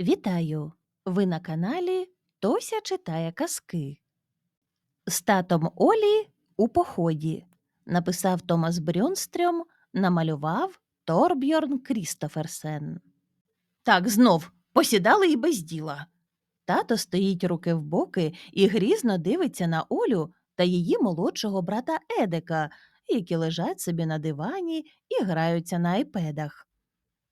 Вітаю! Ви на каналі Тося читає казки. З татом Олі у поході. Написав Томас Брюнстрьом, намалював Торбьорн Крістоферсен. Так, знов посідали і без діла. Тато стоїть руки в боки і грізно дивиться на Олю та її молодшого брата Едика, які лежать собі на дивані і граються на айпедах.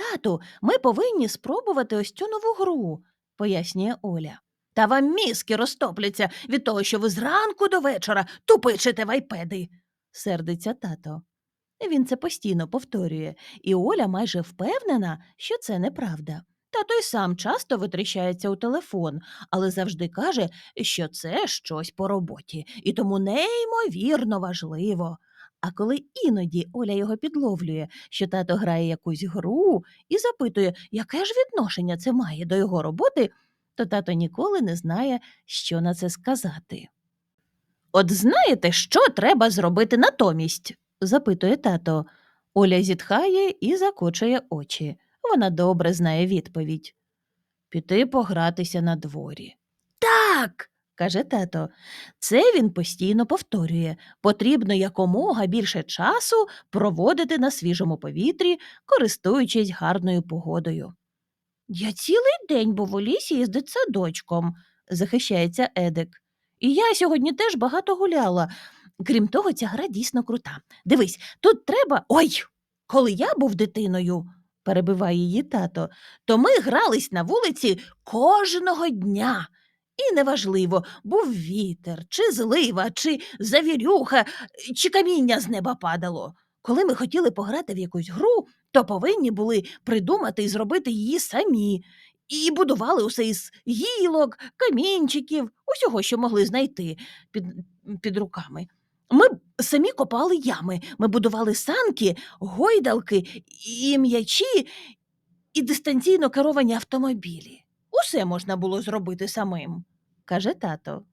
Тату, ми повинні спробувати ось цю нову гру, пояснює Оля. Та вам мізки розтопляться від того, що ви зранку до вечора тупичите в айпеди, сердиться тато. Він це постійно повторює, і Оля майже впевнена, що це неправда. Тато й сам часто витріщається у телефон, але завжди каже, що це щось по роботі, і тому неймовірно важливо. А коли іноді Оля його підловлює, що тато грає якусь гру і запитує, яке ж відношення це має до його роботи, то тато ніколи не знає, що на це сказати. От знаєте, що треба зробити натомість? запитує тато. Оля зітхає і закочує очі. Вона добре знає відповідь. Піти погратися на дворі. Так, каже тато. Це він постійно повторює. Потрібно якомога більше часу проводити на свіжому повітрі, користуючись гарною погодою. Я цілий день був у лісі із дитсадочком, захищається Едик. І я сьогодні теж багато гуляла. Крім того, ця гра дійсно крута. Дивись, тут треба. Ой! Коли я був дитиною, перебиває її тато, то ми грались на вулиці кожного дня. І неважливо, був вітер, чи злива, чи завірюха, чи каміння з неба падало. Коли ми хотіли пограти в якусь гру, то повинні були придумати і зробити її самі. І будували усе із гілок, камінчиків, усього, що могли знайти під, під руками. Ми самі копали ями, ми будували санки, гойдалки і м'ячі, і дистанційно керовані автомобілі. Усе можна було зробити самим, каже тато.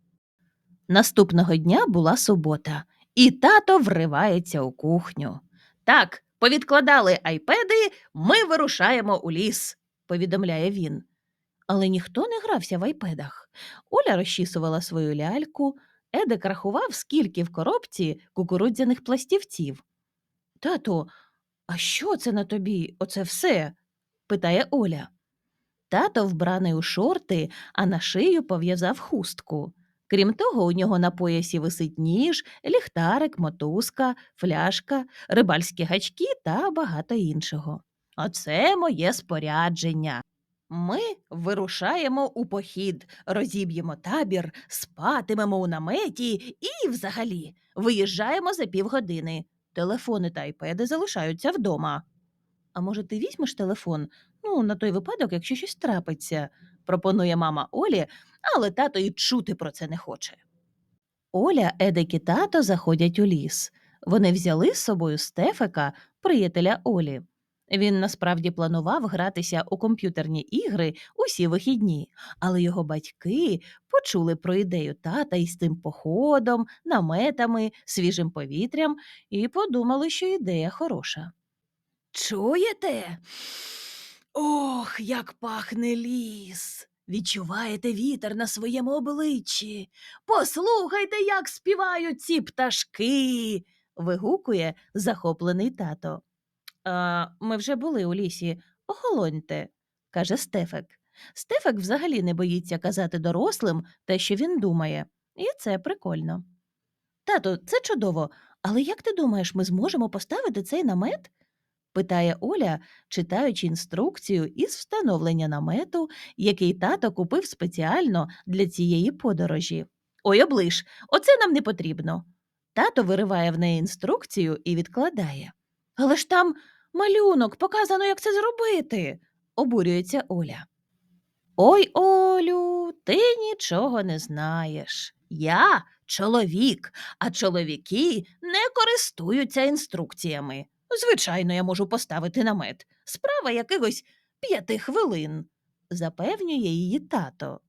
Наступного дня була субота, і тато вривається у кухню. Так, повідкладали айпеди, ми вирушаємо у ліс, повідомляє він. Але ніхто не грався в айпедах. Оля розчісувала свою ляльку, Едик рахував, скільки в коробці кукурудзяних пластівців. Тато, а що це на тобі? Оце все? питає Оля. Тато вбраний у шорти, а на шию пов'язав хустку. Крім того, у нього на поясі висить ніж, ліхтарик, мотузка, фляшка, рибальські гачки та багато іншого. Оце моє спорядження. Ми вирушаємо у похід, розіб'ємо табір, спатимемо у наметі і, взагалі, виїжджаємо за півгодини. Телефони та айпеди залишаються вдома. А може, ти візьмеш телефон? Ну, на той випадок, якщо щось трапиться, пропонує мама Олі, але тато і чути про це не хоче. Оля, Едик і тато заходять у ліс. Вони взяли з собою Стефика, приятеля Олі. Він насправді планував гратися у комп'ютерні ігри усі вихідні, але його батьки почули про ідею тата із тим походом, наметами, свіжим повітрям і подумали, що ідея хороша. Чуєте? Ох, як пахне ліс. Відчуваєте вітер на своєму обличчі. Послухайте, як співають ці пташки. вигукує захоплений тато. А, ми вже були у лісі. Охолоньте, каже Стефек. Стефек взагалі не боїться казати дорослим те, що він думає, і це прикольно. Тато, це чудово, але як ти думаєш, ми зможемо поставити цей намет? Питає Оля, читаючи інструкцію із встановлення намету, який тато купив спеціально для цієї подорожі. Ой, оближ, оце нам не потрібно. Тато вириває в неї інструкцію і відкладає. Але ж там малюнок, показано, як це зробити, обурюється Оля. Ой, Олю, ти нічого не знаєш. Я чоловік, а чоловіки не користуються інструкціями. Звичайно, я можу поставити намет. Справа якихось п'яти хвилин, запевнює її тато.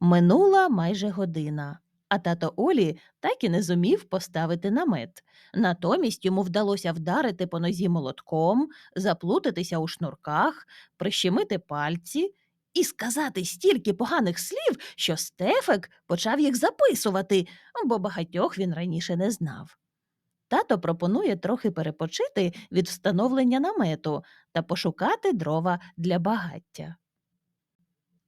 Минула майже година, а тато Олі так і не зумів поставити намет. Натомість йому вдалося вдарити по нозі молотком, заплутатися у шнурках, прищемити пальці і сказати стільки поганих слів, що Стефик почав їх записувати, бо багатьох він раніше не знав. Тато пропонує трохи перепочити від встановлення намету та пошукати дрова для багаття.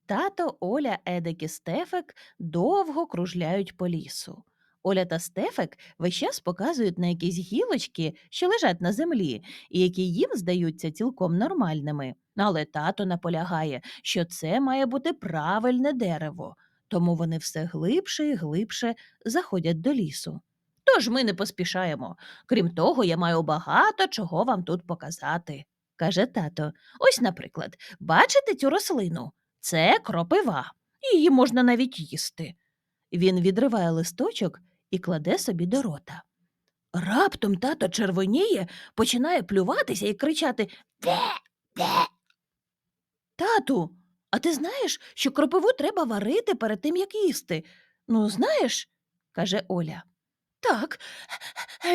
Тато, Оля, Едик і Стефик довго кружляють по лісу. Оля та Стефик весь час показують на якісь гілочки, що лежать на землі, і які їм здаються цілком нормальними. Але тато наполягає, що це має бути правильне дерево, тому вони все глибше і глибше заходять до лісу. Тож ми не поспішаємо. Крім того, я маю багато чого вам тут показати, каже тато. Ось, наприклад, бачите цю рослину? Це кропива. Її можна навіть їсти. Він відриває листочок і кладе собі до рота. Раптом тато червоніє, починає плюватися і кричати Де? Де? Тату, а ти знаєш, що кропиву треба варити перед тим, як їсти? Ну, знаєш, каже Оля. Так,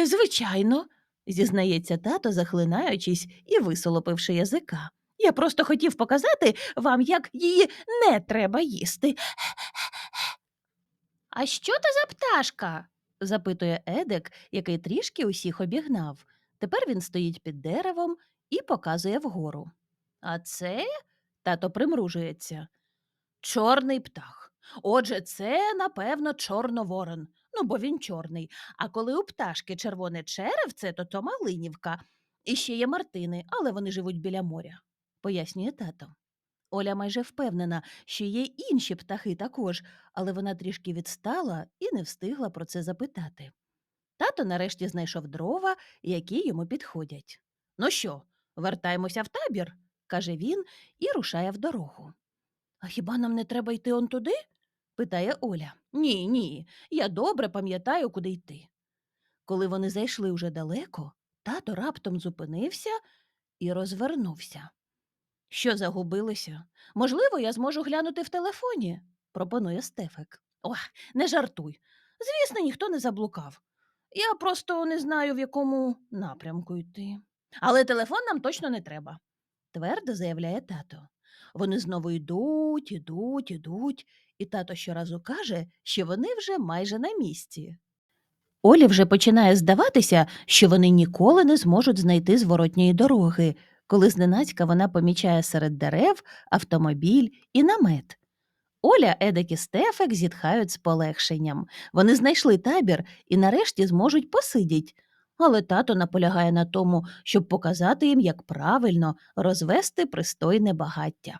звичайно, зізнається тато, захлинаючись і висолопивши язика. Я просто хотів показати вам, як її не треба їсти. А що це за пташка? запитує Едик, який трішки усіх обігнав. Тепер він стоїть під деревом і показує вгору. А це тато примружується. Чорний птах. Отже, це, напевно, чорноворон. Ну, бо він чорний. А коли у пташки червоне черевце, то то малинівка. І ще є мартини, але вони живуть біля моря, пояснює тато. Оля майже впевнена, що є інші птахи також, але вона трішки відстала і не встигла про це запитати. Тато нарешті знайшов дрова, які йому підходять. Ну що, вертаємося в табір, каже він і рушає в дорогу. А хіба нам не треба йти он туди? Питає Оля. Ні, ні, я добре пам'ятаю, куди йти. Коли вони зайшли уже далеко, тато раптом зупинився і розвернувся. Що загубилися? Можливо, я зможу глянути в телефоні, пропонує Стефик. Ох, не жартуй. Звісно, ніхто не заблукав. Я просто не знаю, в якому напрямку йти. Але телефон нам точно не треба, твердо заявляє тато. Вони знову йдуть, ідуть, ідуть, і тато щоразу каже, що вони вже майже на місці. Олі вже починає здаватися, що вони ніколи не зможуть знайти зворотньої дороги, коли зненацька вона помічає серед дерев автомобіль і намет. Оля, Едик і Стефик зітхають з полегшенням. Вони знайшли табір і нарешті зможуть посидіть. Але тато наполягає на тому, щоб показати їм, як правильно розвести пристойне багаття.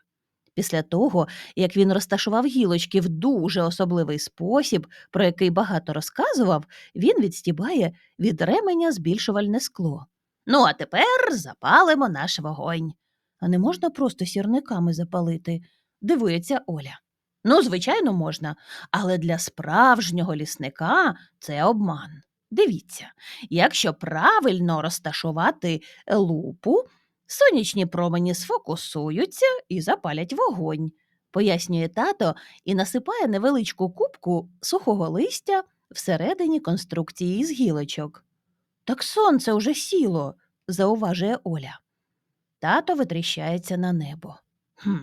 Після того, як він розташував гілочки в дуже особливий спосіб, про який багато розказував, він відстібає від ременя збільшувальне скло. Ну, а тепер запалимо наш вогонь. А не можна просто сірниками запалити, дивується Оля. Ну, звичайно, можна, але для справжнього лісника це обман. Дивіться, якщо правильно розташувати лупу, сонячні промені сфокусуються і запалять вогонь, пояснює тато і насипає невеличку кубку сухого листя всередині конструкції з гілочок. Так сонце уже сіло, зауважує Оля. Тато витріщається на небо. Хм,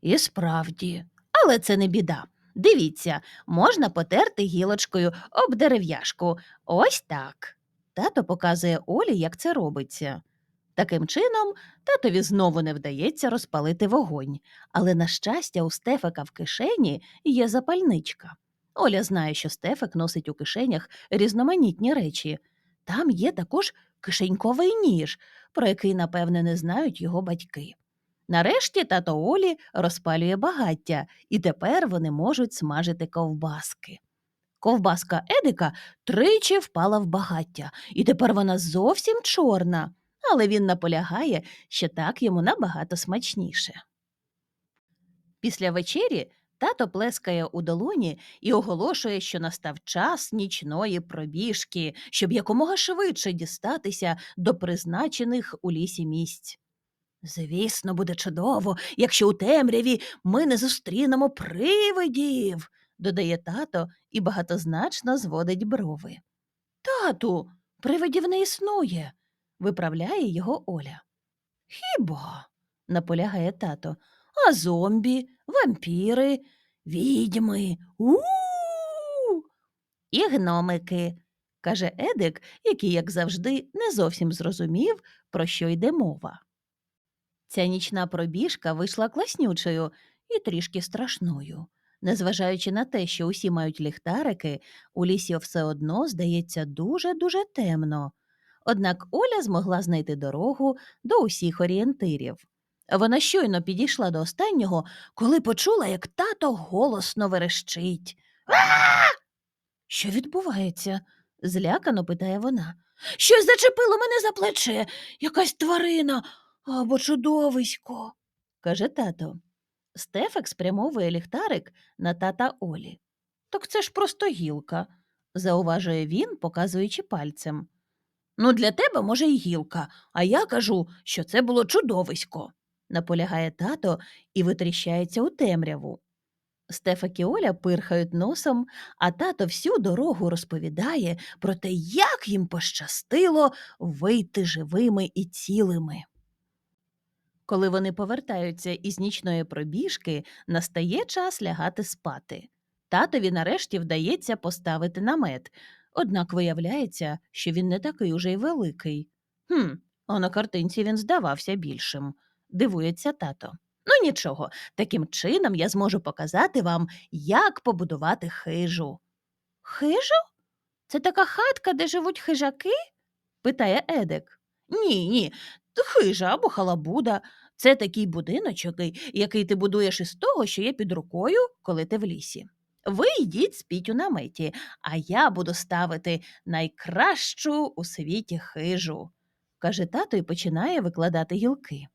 і справді, але це не біда. Дивіться, можна потерти гілочкою об дерев'яшку. Ось так. Тато показує Олі, як це робиться. Таким чином, татові знову не вдається розпалити вогонь, але, на щастя, у Стефика в кишені є запальничка. Оля знає, що Стефик носить у кишенях різноманітні речі. Там є також кишеньковий ніж, про який, напевне, не знають його батьки. Нарешті тато Олі розпалює багаття, і тепер вони можуть смажити ковбаски. Ковбаска Едика тричі впала в багаття, і тепер вона зовсім чорна, але він наполягає, що так йому набагато смачніше. Після вечері тато плескає у долоні і оголошує, що настав час нічної пробіжки, щоб якомога швидше дістатися до призначених у лісі місць. Звісно, буде чудово, якщо у темряві ми не зустрінемо привидів, додає тато і багатозначно зводить брови. Тату, привидів не існує, виправляє його Оля. Хіба? наполягає тато. А зомбі, вампіри, відьми. у І гномики, каже Едик, який, як завжди, не зовсім зрозумів, про що йде мова. Ця нічна пробіжка вийшла класнючою і трішки страшною. Незважаючи на те, що усі мають ліхтарики, у лісі все одно здається дуже-дуже темно. Однак Оля змогла знайти дорогу до усіх орієнтирів. Вона щойно підійшла до останнього, коли почула, як тато голосно верещить. Що відбувається? злякано питає вона. Щось зачепило мене за плече, якась тварина або чудовисько, каже тато. Стефик спрямовує ліхтарик на тата Олі. Так це ж просто гілка, зауважує він, показуючи пальцем. Ну, для тебе, може, й гілка, а я кажу, що це було чудовисько, наполягає тато і витріщається у темряву. Стефак і Оля пирхають носом, а тато всю дорогу розповідає про те, як їм пощастило вийти живими і цілими. Коли вони повертаються із нічної пробіжки, настає час лягати спати. Татові нарешті вдається поставити намет, однак виявляється, що він не такий уже й великий. Хм, а на картинці він здавався більшим, дивується тато. Ну нічого, таким чином я зможу показати вам, як побудувати хижу. Хижу? Це така хатка, де живуть хижаки? питає Едик. Ні, ні, хижа або халабуда. Це такий будиночок, який ти будуєш із того, що є під рукою, коли ти в лісі. Ви йдіть спіть у наметі, а я буду ставити найкращу у світі хижу, каже тато і починає викладати гілки.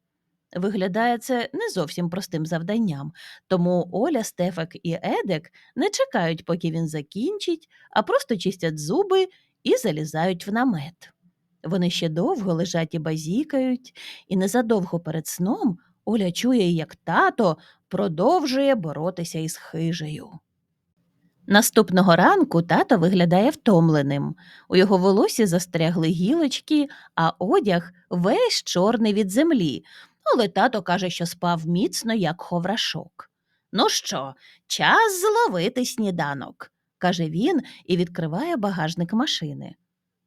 Виглядає це не зовсім простим завданням, тому Оля, Стефак і Едек не чекають, поки він закінчить, а просто чистять зуби і залізають в намет. Вони ще довго лежать і базікають, і незадовго перед сном Оля чує, як тато продовжує боротися із хижею. Наступного ранку тато виглядає втомленим. У його волосі застрягли гілочки, а одяг весь чорний від землі. Але тато каже, що спав міцно, як ховрашок. Ну що, час зловити сніданок, каже він і відкриває багажник машини.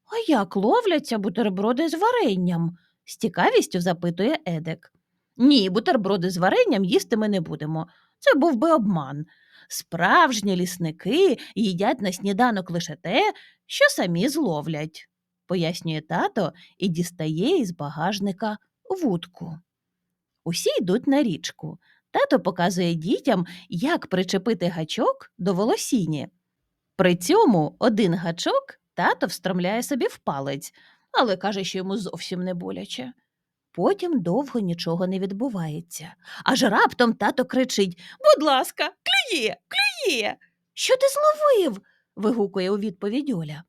А як ловляться бутерброди з варенням? з цікавістю запитує Едек. Ні, бутерброди з варенням їсти ми не будемо. Це був би обман. Справжні лісники їдять на сніданок лише те, що самі зловлять, пояснює тато і дістає із багажника вудку. Усі йдуть на річку. Тато показує дітям, як причепити гачок до волосіні. При цьому один гачок тато встромляє собі в палець, але каже, що йому зовсім не боляче. Потім довго нічого не відбувається. Аж раптом тато кричить Будь ласка, клює, клює. Що ти зловив? вигукує у відповідь Оля.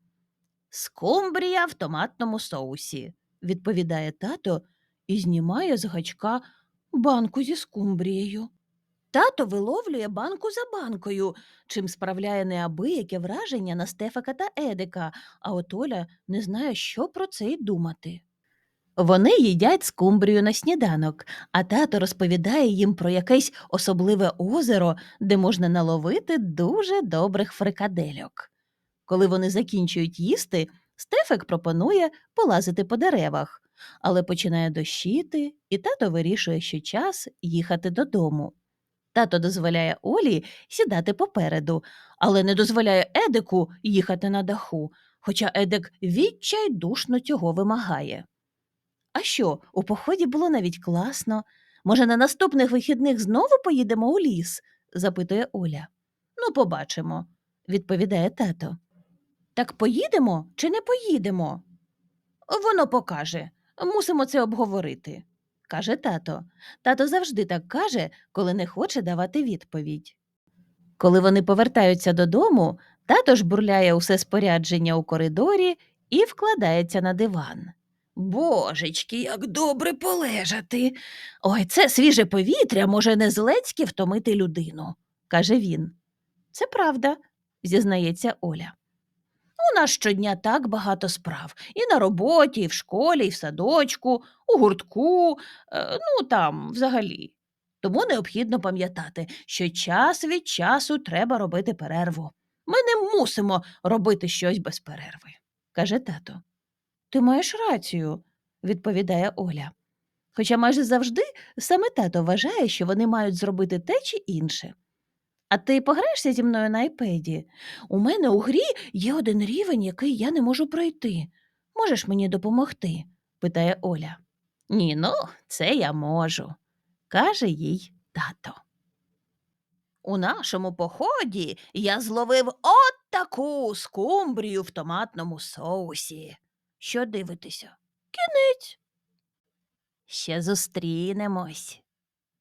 Скумбрія в томатному соусі, відповідає тато і знімає з гачка банку зі скумбрією. Тато виловлює банку за банкою, чим справляє неабияке враження на Стефака та Едика, а от Оля не знає, що про це й думати. Вони їдять скумбрію на сніданок, а тато розповідає їм про якесь особливе озеро, де можна наловити дуже добрих фрикадельок. Коли вони закінчують їсти, Стефик пропонує полазити по деревах, але починає дощити, і тато вирішує, що час їхати додому. Тато дозволяє Олі сідати попереду, але не дозволяє Едику їхати на даху, хоча Едик відчайдушно цього вимагає. А що, у поході було навіть класно. Може, на наступних вихідних знову поїдемо у ліс? запитує Оля. Ну, побачимо, відповідає тато. Так поїдемо чи не поїдемо? Воно покаже. Мусимо це обговорити, каже тато. Тато завжди так каже, коли не хоче давати відповідь. Коли вони повертаються додому, тато ж бурляє усе спорядження у коридорі і вкладається на диван. Божечки, як добре полежати. Ой, це свіже повітря може не злецьки втомити людину, каже він. Це правда, зізнається Оля. У нас щодня так багато справ і на роботі, і в школі, і в садочку, у гуртку, е, ну там взагалі. Тому необхідно пам'ятати, що час від часу треба робити перерву. Ми не мусимо робити щось без перерви, каже тато. Ти маєш рацію, відповідає Оля. Хоча майже завжди саме тато вважає, що вони мають зробити те чи інше. А ти пограєшся зі мною на айпеді? У мене у грі є один рівень, який я не можу пройти. Можеш мені допомогти? питає Оля. Ні, ну, це я можу, каже їй тато. У нашому поході я зловив от таку скумбрію в томатному соусі. Що дивитися? Кінець. Ще зустрінемось.